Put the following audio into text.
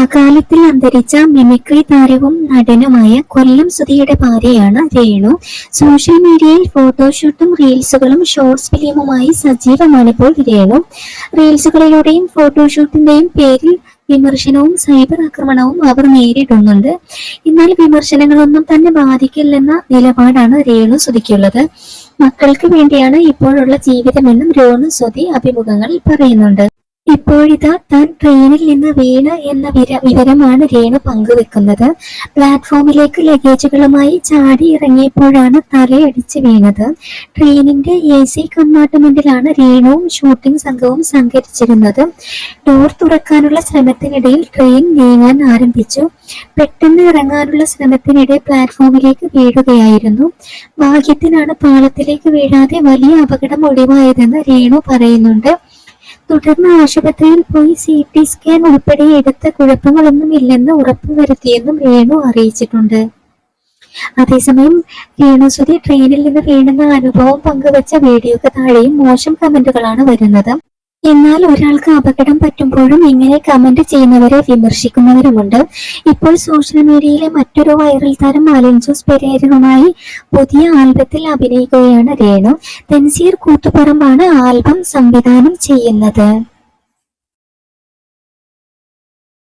അകാലത്തിൽ അന്തരിച്ച മിമിക്രി താരവും നടനുമായ കൊല്ലം സുധിയുടെ ഭാര്യയാണ് രേണു. സോഷ്യൽ മീഡിയയിൽ ഫോട്ടോഷൂട്ടും റീൽസുകളും ഷോർട്സ് ഫിലിമുമായി സജീവമാണ് ഇപ്പോൾ രേണു. റീൽസുകളിലൂടെയും ഫോട്ടോഷൂട്ടിന്റെയും പേരിൽ വിമർശനവും സൈബർ ആക്രമണവും അവർ നേരിടുന്നുണ്ട്. എന്നാൽ വിമർശനങ്ങളൊന്നും തന്നെ ബാധിക്കില്ലെന്ന നിലപാടാണ് രേണു സുധിക്കുള്ളത്. മക്കൾക്ക് വേണ്ടിയാണ് ഇപ്പോഴുള്ള ജീവിതമെന്നും രേണു സുധി അഭിമുഖങ്ങളിൽ പറയുന്നുണ്ട്. ഇപ്പോഴിതാ താൻ ട്രെയിനിൽ നിന്ന് വീണ് എന്ന വിര- വിവരമാണ് രേണു പങ്കുവെക്കുന്നത്. പ്ലാറ്റ്ഫോമിലേക്ക് ലഗേജുകളുമായി ചാടി ഇറങ്ങിയപ്പോഴാണ് തലയടിച്ച് വീണത്. ട്രെയിനിന്റെ എ സി കമ്പാർട്ട്മെന്റിലാണ് രേണുവും ഷൂട്ടിംഗ് സംഘവും സഞ്ചരിച്ചിരുന്നത്. ഡോർ തുറക്കാനുള്ള ശ്രമത്തിനിടയിൽ ട്രെയിൻ നീങ്ങാൻ ആരംഭിച്ചു. പെട്ടെന്ന് ഇറങ്ങാനുള്ള ശ്രമത്തിനിടെ പ്ലാറ്റ്ഫോമിലേക്ക് വീഴുകയായിരുന്നു. ഭാഗ്യത്തിനാണ് പാളത്തിലേക്ക് വീഴാതെ വലിയ അപകടം ഒഴിവായതെന്ന് രേണു പറയുന്നുണ്ട്. തുടർന്ന് ആശുപത്രിയിൽ പോയി സി ടി സ്കാൻ ഉൾപ്പെടെ എടുത്ത കുഴപ്പങ്ങളൊന്നും ഇല്ലെന്ന് ഉറപ്പുവരുത്തിയെന്നും രേണു അറിയിച്ചിട്ടുണ്ട്. അതേസമയം രേണുസുതി ട്രെയിനിൽ നിന്ന് വീഴുന്ന അനുഭവം പങ്കുവച്ച വീഡിയോക്ക് താഴെയും മോശം കമന്റുകളാണ് വരുന്നത്. എന്നാൽ ഒരാൾക്ക് അപകടം പറ്റുമ്പോഴും ഇങ്ങനെ കമന്റ് ചെയ്യുന്നവരെ വിമർശിക്കുന്നവരുമുണ്ട്. ഇപ്പോൾ സോഷ്യൽ മീഡിയയിലെ മറ്റൊരു വൈറൽ താരം അലൻജോസ് പെരേരനുമായി പുതിയ ആൽബത്തിൽ അഭിനയിക്കുകയാണ് രേണു. തൻസീർ കൂത്തുപറമ്പാണ് ആൽബം സംവിധാനം ചെയ്യുന്നത്.